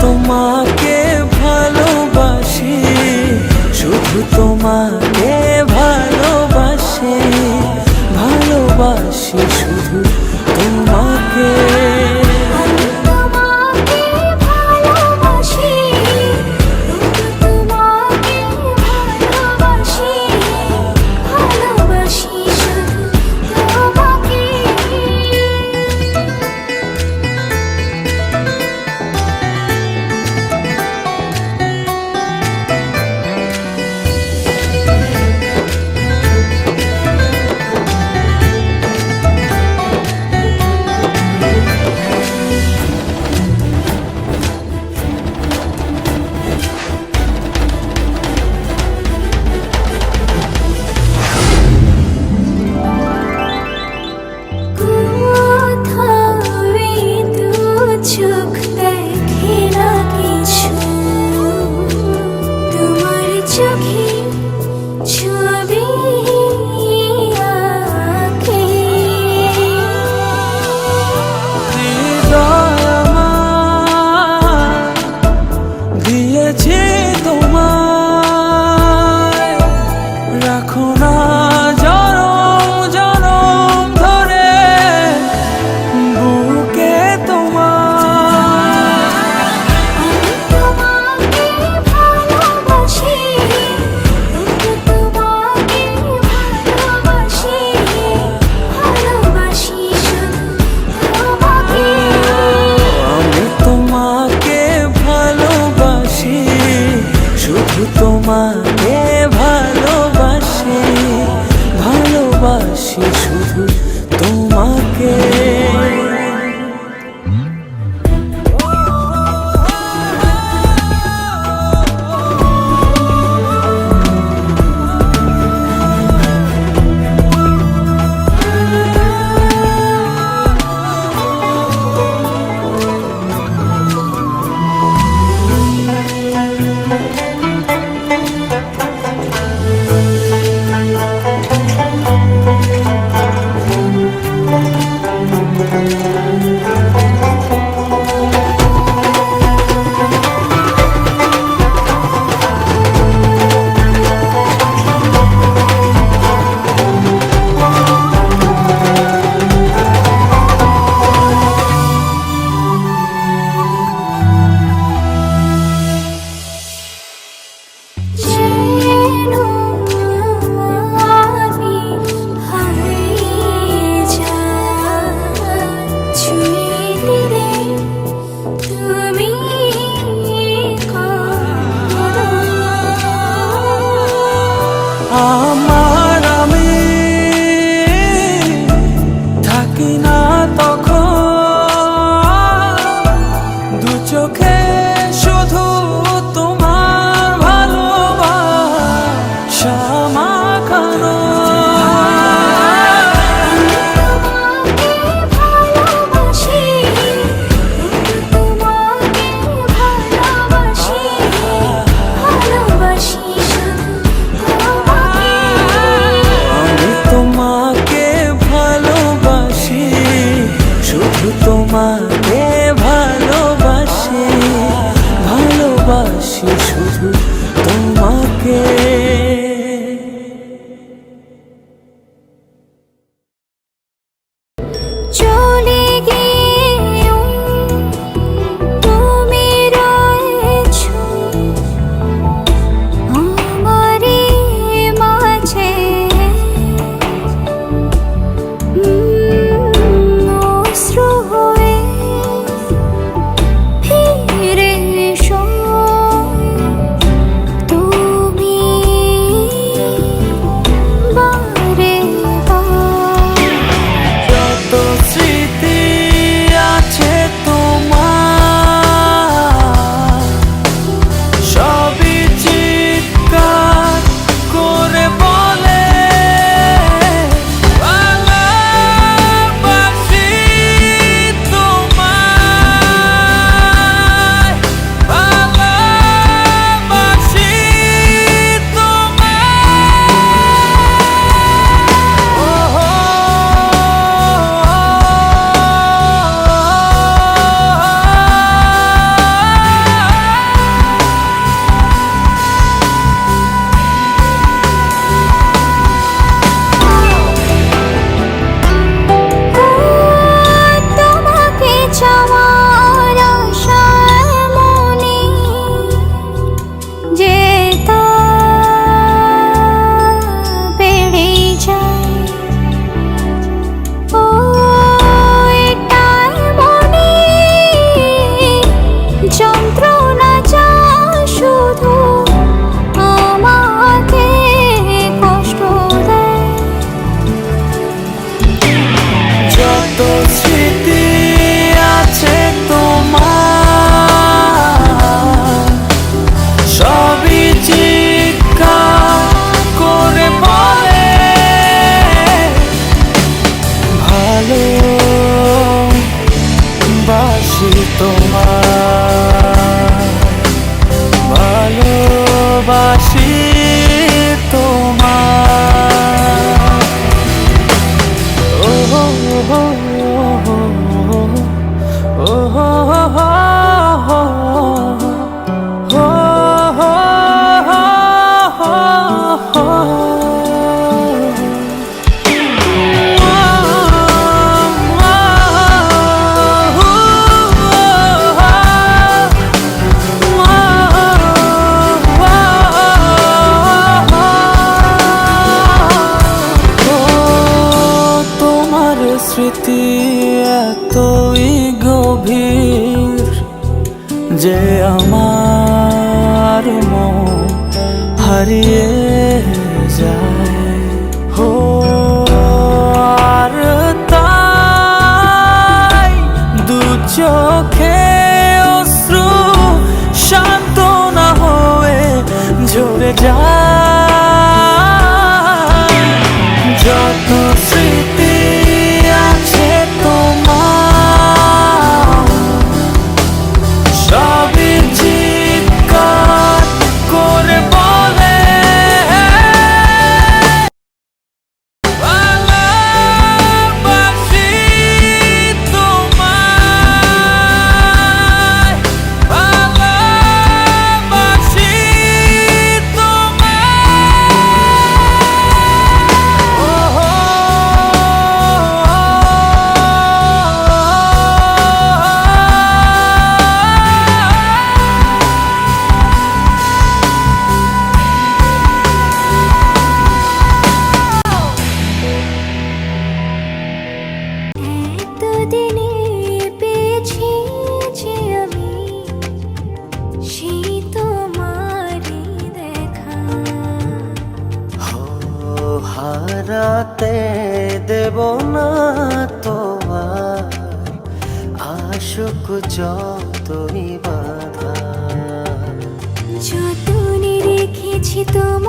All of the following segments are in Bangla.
তোমাকে ভালোবাসি শুধু তোমাকে ভালোবাসি ভালোবাসি শুধু তোমাকে rocha.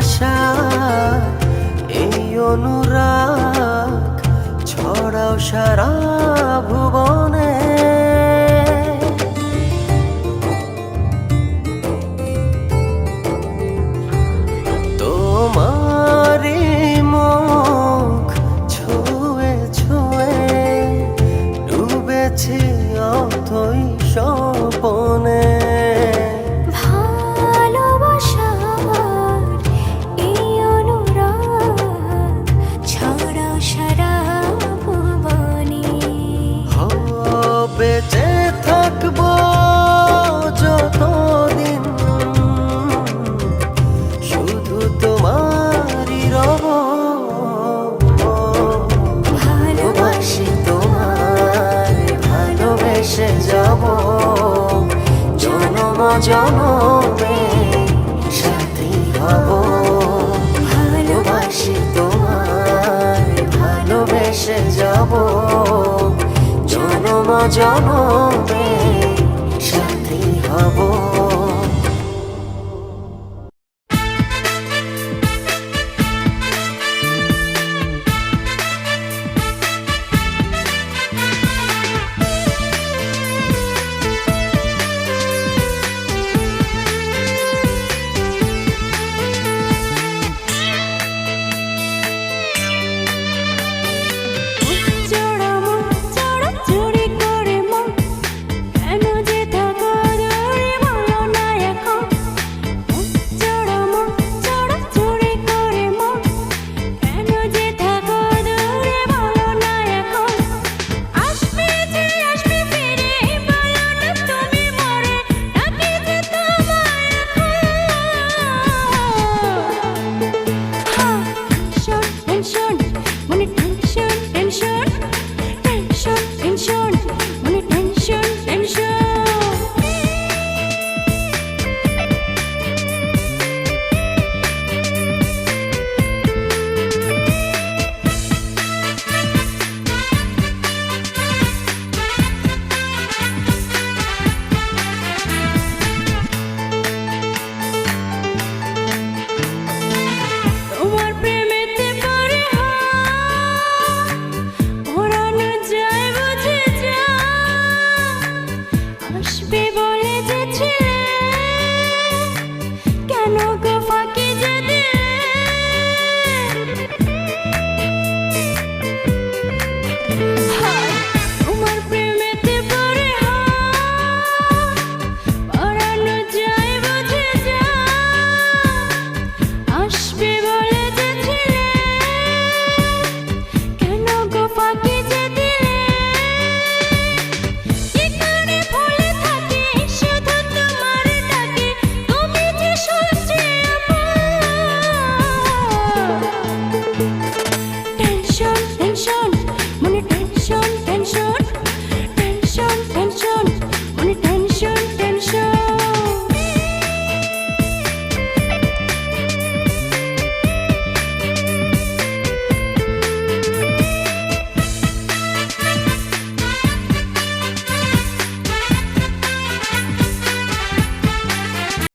ভাষা এই অনুরাগ ছড়াও সারা ভুবনে। জনমে সাথী হব। ভালোবাসি তোমার ভালোবেসে যাব। জনম জনমে